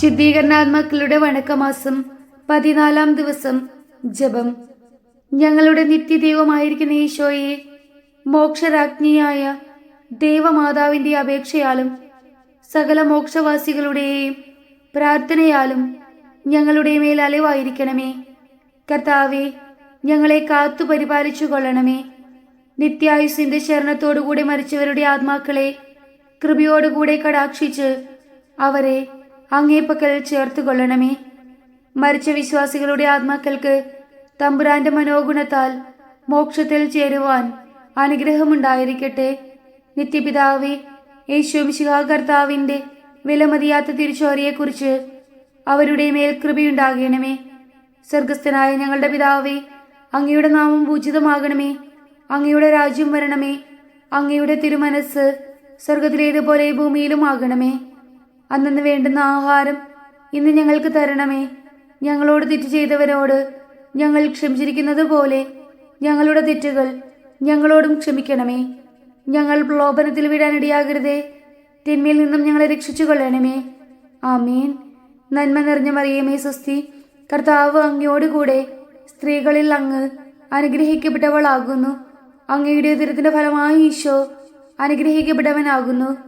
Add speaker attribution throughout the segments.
Speaker 1: ശുദ്ധീകരണാത്മാക്കളുടെ വണക്കമാസം പതിനാലാം ദിവസം ജപം. ഞങ്ങളുടെ നിത്യദൈവമായിരിക്കുന്ന ഈശോയെ മോക്ഷരാജ്ഞിയായ ദേവമാതാവിന്റെ അപേക്ഷയാലും സകല മോക്ഷവാസികളുടെയും പ്രാർത്ഥനയാലും ഞങ്ങളുടെ മേൽ അലവായിരിക്കണമേ. കർത്താവെ ഞങ്ങളെ കാത്തു പരിപാലിച്ചു കൊള്ളണമേ നിത്യായുസിന്റെ ശരണത്തോടുകൂടി മരിച്ചവരുടെ ആത്മാക്കളെ കൃപയോടുകൂടെ കടാക്ഷിച്ച് അവരെ അങ്ങേപ്പക്കൽ ചേർത്ത് കൊള്ളണമേ മരിച്ച വിശ്വാസികളുടെ ആത്മാക്കൾക്ക് തമ്പുരാന്റെ മനോഗുണത്താൽ മോക്ഷത്തിൽ ചേരുവാൻ അനുഗ്രഹമുണ്ടായിരിക്കട്ടെ. നിത്യപിതാവേ യേശുമിശിഹ കർത്താവിന്റെ വിലമതിയാത്ത തിരിച്ചോരയെക്കുറിച്ച് അവരുടെ മേൽ കൃപയുണ്ടാകണമേ. സ്വർഗസ്ഥനായ ഞങ്ങളുടെ പിതാവേ അങ്ങയുടെ നാമം പൂജിതമാകണമേ. അങ്ങയുടെ രാജ്യം വരണമേ. അങ്ങയുടെ തിരുമനസ് സ്വർഗത്തിലേതുപോലെ ഭൂമിയിലും ആകണമേ. അന്നു വേണ്ടുന്ന ആഹാരം ഇന്ന് ഞങ്ങൾക്ക് തരണമേ. ഞങ്ങളോട് തെറ്റ് ചെയ്തവരോട് ഞങ്ങൾ ക്ഷമിച്ചിരിക്കുന്നത് പോലെ ഞങ്ങളുടെ തെറ്റുകൾ ഞങ്ങളോടും ക്ഷമിക്കണമേ. ഞങ്ങൾ പ്രലോഭനത്തിൽ വിടാനിടയാകരുതേ തിന്മയിൽ നിന്നും ഞങ്ങളെ രക്ഷിച്ചു കൊള്ളണമേ ആമീൻ. നന്മ നിറഞ്ഞ മറിയമേ സ്വസ്തി. കർത്താവ് അങ്ങയോടുകൂടെ സ്ത്രീകളിൽ അങ്ങ് അനുഗ്രഹിക്കപ്പെട്ടവളാകുന്നു. അങ്ങയുടെ ഉദരത്തിന്റെ ഫലമായി ഈശോ അനുഗ്രഹിക്കപ്പെട്ടവനാകുന്നു.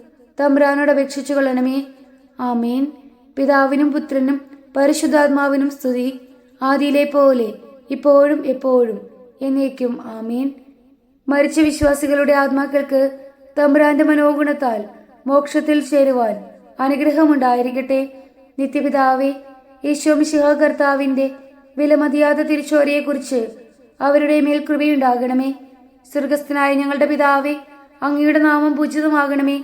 Speaker 1: തമ്പുരാനോട് അപേക്ഷിച്ചു കൊള്ളണമേ. ആമേൻ. പിതാവിനും പുത്രനും പരിശുദ്ധാത്മാവിനും സ്തുതി. ആദിയിലെ പോലെ ഇപ്പോഴും എപ്പോഴും എന്നേക്കും ആമീൻ. മരിച്ച വിശ്വാസികളുടെ ആത്മാക്കൾക്ക് തമ്പുരാന്റെ മനോഗുണത്താൽ മോക്ഷത്തിൽ ചേരുവാൻ അനുഗ്രഹമുണ്ടായിരിക്കട്ടെ. നിത്യപിതാവേ യേശോമിശിഹ കർത്താവിന്റെ വിലമതിയാത തിരിച്ചോരയെക്കുറിച്ച് അവരുടെ മേൽ കൃപയുണ്ടാകണമേ. സ്വർഗസ്ഥനായ ഞങ്ങളുടെ പിതാവേ അങ്ങയുടെ നാമം പൂജിതമാകണമേ.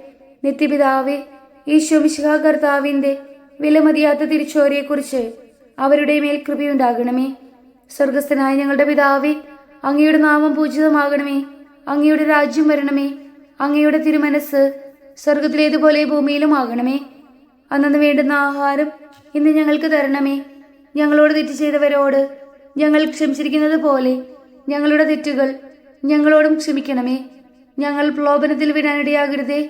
Speaker 1: നിത്യപിതാവേ ഈശോ മിശിഹാ വിലമതിയാത്ത വിലമതിയാത്ത തിരിച്ചോരെക്കുറിച്ച് അവരുടെ മേൽ കൃപയുണ്ടാകണമേ. സ്വർഗസ്ഥനായ ഞങ്ങളുടെ പിതാവേ അങ്ങയുടെ നാമം പൂജിതമാകണമേ. അങ്ങയുടെ രാജ്യം വരണമേ. അങ്ങയുടെ തിരുമനസ് സ്വർഗത്തിലേതുപോലെ ഭൂമിയിലും ആകണമേ. അന്നു വേണ്ടുന്ന ആഹാരം ഇന്ന് ഞങ്ങൾക്ക് തരണമേ. ഞങ്ങളോട് തെറ്റ് ചെയ്തവരോട് ഞങ്ങൾ ക്ഷമിച്ചിരിക്കുന്നത് പോലെ ഞങ്ങളുടെ തെറ്റുകൾ ഞങ്ങളോടും ക്ഷമിക്കണമേ. ഞങ്ങൾ പ്രലോഭനത്തിൽ വിടാനിടയാകരുതേ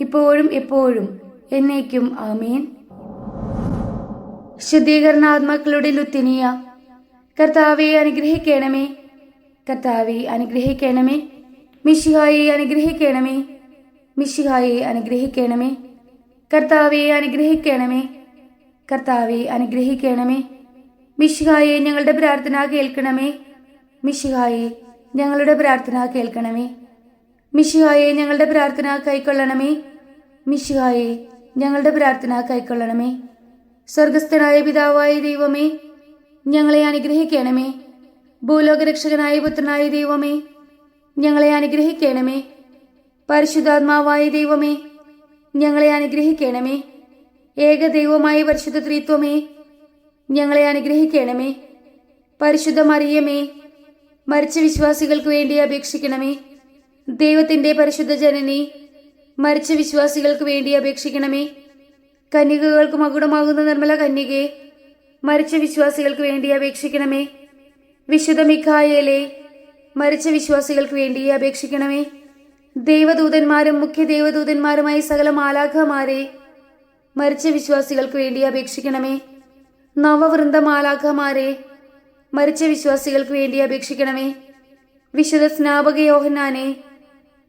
Speaker 1: ഇപ്പോഴും എപ്പോഴും എന്നേക്കും ആമീൻ. ശുദ്ധീകരണാത്മാക്കളുടെ ലുത്തിനിയ കർത്താവെ അനുഗ്രഹിക്കണമേ. കർത്താവെ അനുഗ്രഹിക്കണമേ. മിഷിഹായെ അനുഗ്രഹിക്കണമേ. മിഷിഹായെ അനുഗ്രഹിക്കണമേ. കർത്താവെ അനുഗ്രഹിക്കണമേ. കർത്താവെ അനുഗ്രഹിക്കണമേ. മിഷിഹായെ ഞങ്ങളുടെ പ്രാർത്ഥന കേൾക്കണമേ. മിഷിഹായെ ഞങ്ങളുടെ പ്രാർത്ഥന കേൾക്കണമേ. മിഷിഹായെ ഞങ്ങളുടെ പ്രാർത്ഥന കൈക്കൊള്ളണമേ. മിഷിഹായെ ഞങ്ങളുടെ പ്രാർത്ഥന കൈക്കൊള്ളണമേ. സ്വർഗസ്ഥനായ പിതാവായ ദൈവമേ ഞങ്ങളെ അനുഗ്രഹിക്കണമേ. ഭൂലോകരക്ഷകനായ പുത്രനായ ദൈവമേ ഞങ്ങളെ അനുഗ്രഹിക്കണമേ. പരിശുദ്ധാത്മാവായ ദൈവമേ ഞങ്ങളെ അനുഗ്രഹിക്കണമേ. ഏകദൈവമായ പരിശുദ്ധ ത്രിത്വമേ ഞങ്ങളെ അനുഗ്രഹിക്കണമേ. പരിശുദ്ധ മറിയമേ മരിച്ച വിശ്വാസികൾക്ക് വേണ്ടി അപേക്ഷിക്കണമേ. ദൈവത്തിന്റെ പരിശുദ്ധ ജനനി മരിച്ച വിശ്വാസികൾക്ക് വേണ്ടി അപേക്ഷിക്കണമേ. കന്യകകൾക്ക് മകുടമാകുന്ന നിർമ്മല കന്യകെ മരിച്ച വിശ്വാസികൾക്ക് വേണ്ടി അപേക്ഷിക്കണമേ. വിശുദ്ധ മിഖായേലെ മരിച്ച വിശ്വാസികൾക്ക് വേണ്ടി അപേക്ഷിക്കണമേ. ദൈവദൂതന്മാരും മുഖ്യ ദൈവദൂതന്മാരുമായി സകല മാലാഖമാരെ മരിച്ച വിശ്വാസികൾക്ക് വേണ്ടി അപേക്ഷിക്കണമേ. നവവൃന്ദ മാലാഖമാരെ മരിച്ച വിശ്വാസികൾക്ക് വേണ്ടി അപേക്ഷിക്കണമേ. വിശുദ്ധ സ്നാപക യോഹന്നാനെ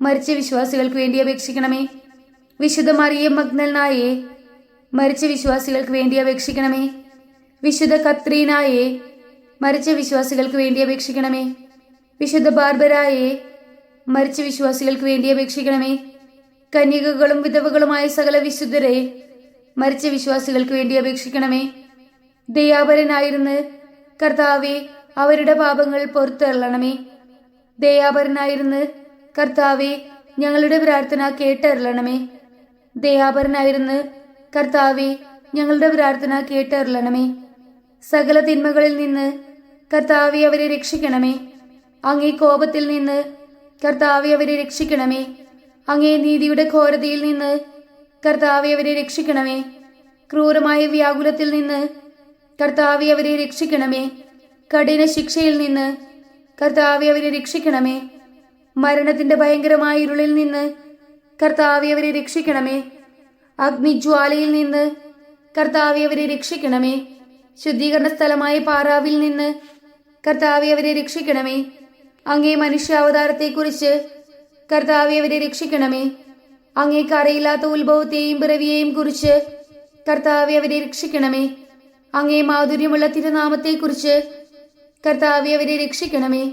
Speaker 1: മരിച്ച വിശ്വാസികൾക്ക് വേണ്ടി അപേക്ഷിക്കണമേ. വിശുദ്ധ മറിയം മഗ്നൽനായെ മരിച്ച വിശ്വാസികൾക്ക് വേണ്ടി അപേക്ഷിക്കണമേ. വിശുദ്ധ കത്രീനായെ മരിച്ച വിശ്വാസികൾക്ക് വേണ്ടി അപേക്ഷിക്കണമേ. വിശുദ്ധ ബാർബരായെ മരിച്ച വിശ്വാസികൾക്ക് വേണ്ടി അപേക്ഷിക്കണമേ. കന്യകകളും വിധവകളുമായ സകല വിശുദ്ധരെ മരിച്ച വിശ്വാസികൾക്ക് വേണ്ടി അപേക്ഷിക്കണമേ. ദയാപരനായിരുന്ന് കർത്താവെ അവരുടെ പാപങ്ങൾ പുറത്തെള്ളണമേ ദയാപരനായിരുന്ന് കർത്താവെ ഞങ്ങളുടെ പ്രാർത്ഥന കേട്ടറിയണമേ. ദയാപരനായിരുന്ന് കർത്താവെ ഞങ്ങളുടെ പ്രാർത്ഥന കേട്ടറിയണമേ. സകല തിന്മകളിൽ നിന്ന് കർത്താവെ അവരെ രക്ഷിക്കണമേ. അങ്ങേ കോപത്തിൽ നിന്ന് കർത്താവെ അവരെ രക്ഷിക്കണമേ. അങ്ങേ നീതിയുടെ ഘോരതയിൽ നിന്ന് കർത്താവെ അവരെ രക്ഷിക്കണമേ. ക്രൂരമായ വ്യാകുലത്തിൽ നിന്ന് കർത്താവെ അവരെ രക്ഷിക്കണമേ. കഠിന ശിക്ഷയിൽ നിന്ന് കർത്താവെ അവരെ രക്ഷിക്കണമേ. മരണത്തിന്റെ ഭയങ്കരമായ ഇരുളിൽ നിന്ന് കർത്താവെ അവരെ രക്ഷിക്കണമേ. അഗ്നിജ്വാലയിൽ നിന്ന് കർത്താവെ അവരെ രക്ഷിക്കണമേ. ശുദ്ധീകരണ സ്ഥലമായ പാറാവിൽ നിന്ന് കർത്താവെ അവരെ രക്ഷിക്കണമേ. അങ്ങേ മനുഷ്യാവതാരത്തെക്കുറിച്ച് കർത്താവെ അവരെ രക്ഷിക്കണമേ. അങ്ങേക്ക് അറിയില്ലാത്ത ഉത്ഭവത്തെയും പിറവിയെയും കുറിച്ച് കർത്താവെ അവരെ രക്ഷിക്കണമേ. അങ്ങേ മാധുര്യമുള്ള തിരുനാമത്തെക്കുറിച്ച് കർത്താവെ അവരെ രക്ഷിക്കണമേ.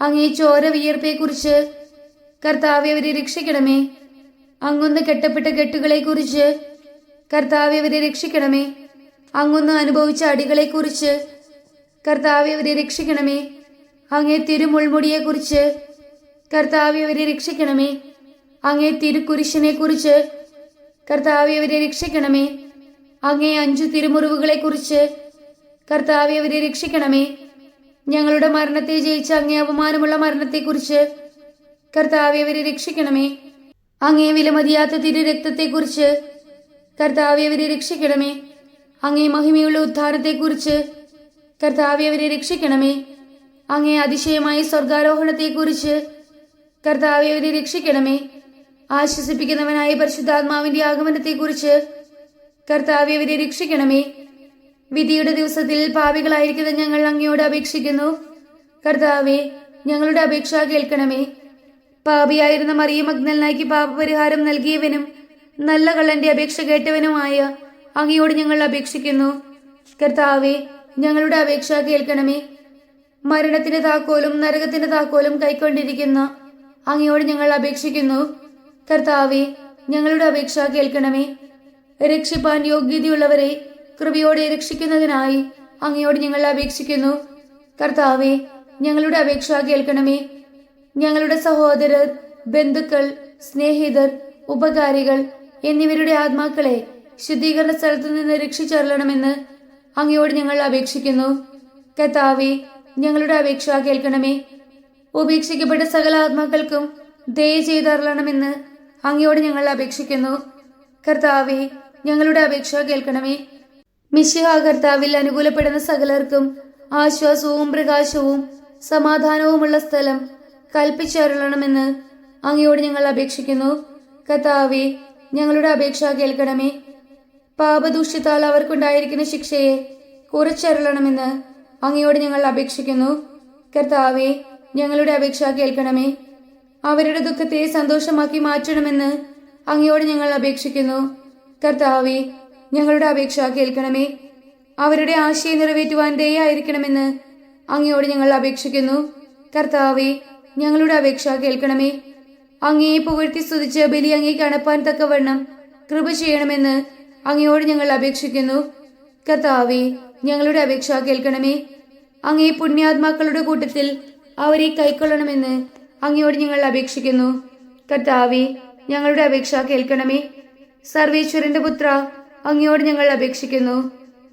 Speaker 1: അങ്ങേ ചോര വിയർപ്പെക്കുറിച്ച് കർത്താവെ അവരെ രക്ഷിക്കണമേ. അങ്ങൊന്ന് കെട്ടപ്പെട്ട കെട്ടുകളെക്കുറിച്ച് കർത്താവെ അവരെ രക്ഷിക്കണമേ. അങ്ങൊന്ന് അനുഭവിച്ച അടികളെക്കുറിച്ച് കർത്താവെ അവരെ രക്ഷിക്കണമേ. അങ്ങേ തിരുമുൾമുടിയെക്കുറിച്ച് കർത്താവെ അവരെ രക്ഷിക്കണമേ. അങ്ങേ തിരുക്കുരിശിനെക്കുറിച്ച് കർത്താവെ അവരെ രക്ഷിക്കണമേ. അങ്ങേ അഞ്ചു തിരുമുറിവുകളെക്കുറിച്ച് കർത്താവെ അവരെ രക്ഷിക്കണമേ. ഞങ്ങളുടെ മരണത്തെ ജയിച്ച അങ്ങേ അപമാനമുള്ള മരണത്തെക്കുറിച്ച് കർത്താവെ അവരെ രക്ഷിക്കണമേ. അങ്ങേ വിലമതിയാത്ത തിരു രക്തത്തെക്കുറിച്ച് കർത്താവെ അവരെ രക്ഷിക്കണമേ. അങ്ങേ മഹിമയുള്ള ഉദ്ധാരത്തെക്കുറിച്ച് കർത്താവെ അവരെ രക്ഷിക്കണമേ. അങ്ങേ അതിശയമായ സ്വർഗാരോഹണത്തെക്കുറിച്ച് കർത്താവെ അവരെ രക്ഷിക്കണമേ. ആശ്വസിപ്പിക്കുന്നവനായ പരിശുദ്ധാത്മാവിന്റെ ആഗമനത്തെക്കുറിച്ച് കർത്താവെ അവരെ രക്ഷിക്കണമേ. വിധിയുടെ ദിവസത്തിൽ പാപികളായിരിക്കുന്ന ഞങ്ങൾ അങ്ങയോട് അപേക്ഷിക്കുന്നു. കർത്താവെ ഞങ്ങളുടെ അപേക്ഷ കേൾക്കണമേ. പാപിയായിരുന്ന മറിയ മഗ്നലിനാക്കി പാപപരിഹാരം നൽകിയവനും നല്ല കള്ളന്റെ അപേക്ഷ കേട്ടവനുമായ അങ്ങയോട് ഞങ്ങൾ അപേക്ഷിക്കുന്നു. കർത്താവെ ഞങ്ങളുടെ അപേക്ഷ കേൾക്കണമേ. മരണത്തിന്റെ താക്കോലും നരകത്തിന്റെ താക്കോലും കൈക്കൊണ്ടിരിക്കുന്ന അങ്ങയോട് ഞങ്ങൾ അപേക്ഷിക്കുന്നു. കർത്താവെ ഞങ്ങളുടെ അപേക്ഷ കേൾക്കണമേ. രക്ഷിപ്പാൻ യോഗ്യതയുള്ളവരെ കൃപയോടെ രക്ഷിക്കുന്നതിനായി അങ്ങയോട് ഞങ്ങൾ അപേക്ഷിക്കുന്നു. കർത്താവെ ഞങ്ങളുടെ അപേക്ഷ കേൾക്കണമേ. ഞങ്ങളുടെ സഹോദരർ ബന്ധുക്കൾ സ്നേഹിതർ ഉപകാരികൾ എന്നിവരുടെ ആത്മാക്കളെ ശുദ്ധീകരണ സ്ഥലത്തു നിന്ന് രക്ഷിച്ചറിയണമെന്ന് അങ്ങയോട് ഞങ്ങൾ അപേക്ഷിക്കുന്നു. കർത്താവെ ഞങ്ങളുടെ അപേക്ഷ കേൾക്കണമേ. ഉപേക്ഷിക്കപ്പെട്ട സകല ആത്മാക്കൾക്കും ദയ ചെയ്തറിയണമെന്ന് അങ്ങയോട് ഞങ്ങൾ അപേക്ഷിക്കുന്നു. കർത്താവെ ഞങ്ങളുടെ അപേക്ഷ കേൾക്കണമേ. മിശിഹ കർത്താവിൽ അനുകൂലപ്പെടുന്ന സകലർക്കും ആശ്വാസവും പ്രകാശവും സമാധാനവുമുള്ള സ്ഥലം കൽപ്പിച്ചരുളണമെന്ന് അങ്ങയോട് ഞങ്ങൾ അപേക്ഷിക്കുന്നു. കർത്താവെ ഞങ്ങളുടെ അപേക്ഷ കേൾക്കണമേ. പാപദൂഷ്യത്താൽ അവർക്കുണ്ടായിരിക്കുന്ന ശിക്ഷയെ കുറച്ചരുളണമെന്ന് അങ്ങയോട് ഞങ്ങൾ അപേക്ഷിക്കുന്നു. കർത്താവെ ഞങ്ങളുടെ അപേക്ഷ കേൾക്കണമേ. അവരുടെ ദുഃഖത്തെ സന്തോഷമാക്കി മാറ്റണമെന്ന് അങ്ങയോട് ഞങ്ങൾ അപേക്ഷിക്കുന്നു. കർത്താവെ ഞങ്ങളുടെ അപേക്ഷ കേൾക്കണമേ. അവരുടെ ആശയം നിറവേറ്റുവാൻ ദയായിരിക്കണമെന്ന് അങ്ങയോട് ഞങ്ങൾ അപേക്ഷിക്കുന്നു. കർത്താവേ ഞങ്ങളുടെ അപേക്ഷ കേൾക്കണമേ. അങ്ങയെ പുകഴ്ത്തി സ്തുതിച്ച് ബലി അങ്ങേക്ക് അണപ്പാൻ തക്കവണ്ണം കൃപ ചെയ്യണമെന്ന് അങ്ങയോട് ഞങ്ങൾ അപേക്ഷിക്കുന്നു. കർത്താവേ ഞങ്ങളുടെ അപേക്ഷ കേൾക്കണമേ. അങ്ങേ പുണ്യാത്മാക്കളുടെ കൂട്ടത്തിൽ അവരെ കൈക്കൊള്ളണമെന്ന് അങ്ങയോട് ഞങ്ങൾ അപേക്ഷിക്കുന്നു. കർത്താവേ ഞങ്ങളുടെ അപേക്ഷ കേൾക്കണമേ. സർവേശ്വരന്റെ പുത്ര അങ്ങയോട് ഞങ്ങൾ അപേക്ഷിക്കുന്നു.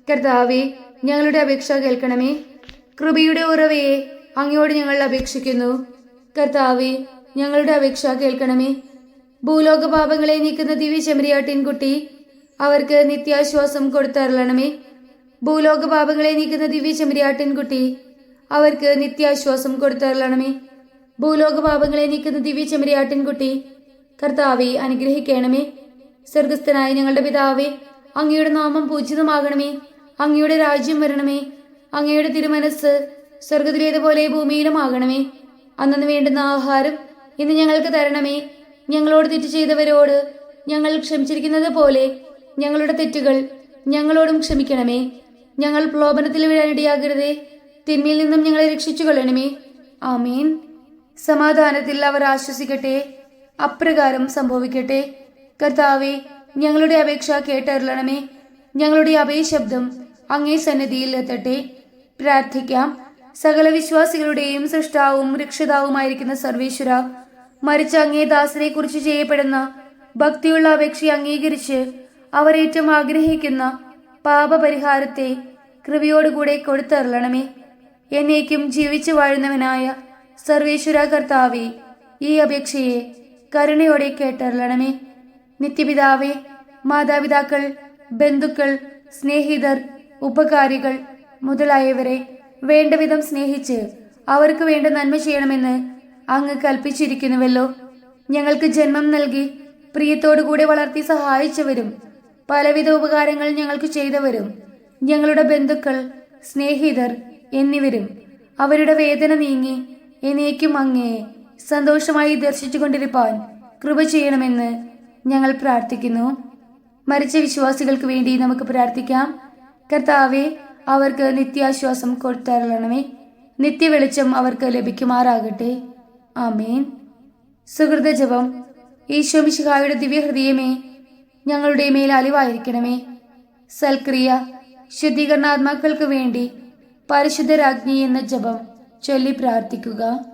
Speaker 1: കർത്താവെ ഞങ്ങളുടെ അപേക്ഷ കേൾക്കണമേ. കൃപയുടെ ഉറവയെ അങ്ങയോട് ഞങ്ങൾ അപേക്ഷിക്കുന്നു. കർത്താവെ ഞങ്ങളുടെ അപേക്ഷ കേൾക്കണമേ. ഭൂലോക പാപങ്ങളെ നീക്കുന്ന ദിവ്യ ചെമ്മരിയാട്ടിൻകുട്ടി അവർക്ക് നിത്യാശ്വാസം കൊടുത്തരളണമേ. ഭൂലോക പാപങ്ങളെ നീക്കുന്ന ദിവ്യ ചെമ്മരിയാട്ടിൻകുട്ടി അവർക്ക് നിത്യാശ്വാസം കൊടുത്തരളണമേ. ഭൂലോക പാപങ്ങളെ നീക്കുന്ന ദിവ്യ ചെമ്മരിയാട്ടിൻകുട്ടി കർത്താവെ അനുഗ്രഹിക്കണമേ. സ്വർഗസ്ഥനായ ഞങ്ങളുടെ പിതാവേ അങ്ങയുടെ നാമം പൂജിതമാകണമേ. അങ്ങയുടെ രാജ്യം വരണമേ. അങ്ങയുടെ തിരുമനസ് സ്വർഗത്തിലേതുപോലെ ഭൂമിയിലും ആകണമേ അന്നു വേണ്ടുന്ന ആഹാരം ഇന്ന് ഞങ്ങൾക്ക് തരണമേ. ഞങ്ങളോട് തെറ്റ് ചെയ്തവരോട് ഞങ്ങൾ ക്ഷമിച്ചിരിക്കുന്നത് പോലെ ഞങ്ങളുടെ തെറ്റുകൾ ഞങ്ങളോടും ക്ഷമിക്കണമേ. ഞങ്ങൾ പ്രലോഭനത്തിൽ വീഴാനിടയാകരുതേ. തിന്മയിൽ നിന്നും ഞങ്ങളെ രക്ഷിച്ചു കൊള്ളണമേ ആമീൻ. സമാധാനത്തിൽ അവർ ആശ്വസിക്കട്ടെ. അപ്രകാരം സംഭവിക്കട്ടെ. കർത്താവെ ഞങ്ങളുടെ അപേക്ഷ കേട്ടറിയണമേ. ഞങ്ങളുടെ അഭയശബ്ദം അങ്ങേ സന്നിധിയിൽ എത്തട്ടെ. പ്രാർത്ഥിക്കാം. സകല വിശ്വാസികളുടെയും സൃഷ്ടാവും രക്ഷിതാവുമായിരിക്കുന്ന സർവേശ്വര മരിച്ച അങ്ങേ ദാസനെ കുറിച്ച് ചെയ്യപ്പെടുന്ന ഭക്തിയുള്ള അപേക്ഷ അംഗീകരിച്ച് അവരേറ്റവും ആഗ്രഹിക്കുന്ന പാപപരിഹാരത്തെ കൃപയോടുകൂടെ കൊടുത്തറിയണമേ. എന്നേക്കും ജീവിച്ചു വാഴുന്നവനായ സർവേശ്വര കർത്താവെ ഈ അപേക്ഷയെ കരുണയോടെ കേട്ടരളണമേ നിത്യപിതാവേ മാതാപിതാക്കൾ ബന്ധുക്കൾ സ്നേഹിതർ ഉപകാരികൾ മുതലായവരെ വേണ്ടവിധം സ്നേഹിച്ച് അവർക്ക് വേണ്ട നന്മ ചെയ്യണമെന്ന് അങ്ങ് കൽപ്പിച്ചിരിക്കുന്നുവല്ലോ. ഞങ്ങൾക്ക് ജന്മം നൽകി പ്രിയത്തോടുകൂടെ വളർത്തി സഹായിച്ചവരും പലവിധ ഉപകാരങ്ങൾ ഞങ്ങൾക്ക് ചെയ്തവരും ഞങ്ങളുടെ ബന്ധുക്കൾ സ്നേഹിതർ എന്നിവരും അവരുടെ വേദന നീങ്ങി എന്നേക്കും അങ്ങയെ സന്തോഷമായി ദർശിച്ചുകൊണ്ടിരിപ്പാൻ കൃപ ചെയ്യണമെന്ന് ഞങ്ങൾ പ്രാർത്ഥിക്കുന്നു. മരിച്ച വിശ്വാസികൾക്ക് വേണ്ടി നമുക്ക് പ്രാർത്ഥിക്കാം. കർത്താവെ അവർക്ക് നിത്യാശ്വാസം കൊടുത്തരളണമേ. നിത്യവെളിച്ചം അവർക്ക് ലഭിക്കുമാറാകട്ടെ. ആമേൻ. സുഹൃത ജപം. ഈശോ ഈശോമിശിഹായുടെ ദിവ്യഹൃദയമേ ഞങ്ങളുടെ മേൽ അലിവായിരിക്കണമേ. സൽക്രിയ ശുദ്ധീകരണാത്മാക്കൾക്ക് വേണ്ടി പരിശുദ്ധരാജ്ഞി എന്ന ജപം ചൊല്ലി പ്രാർത്ഥിക്കുക.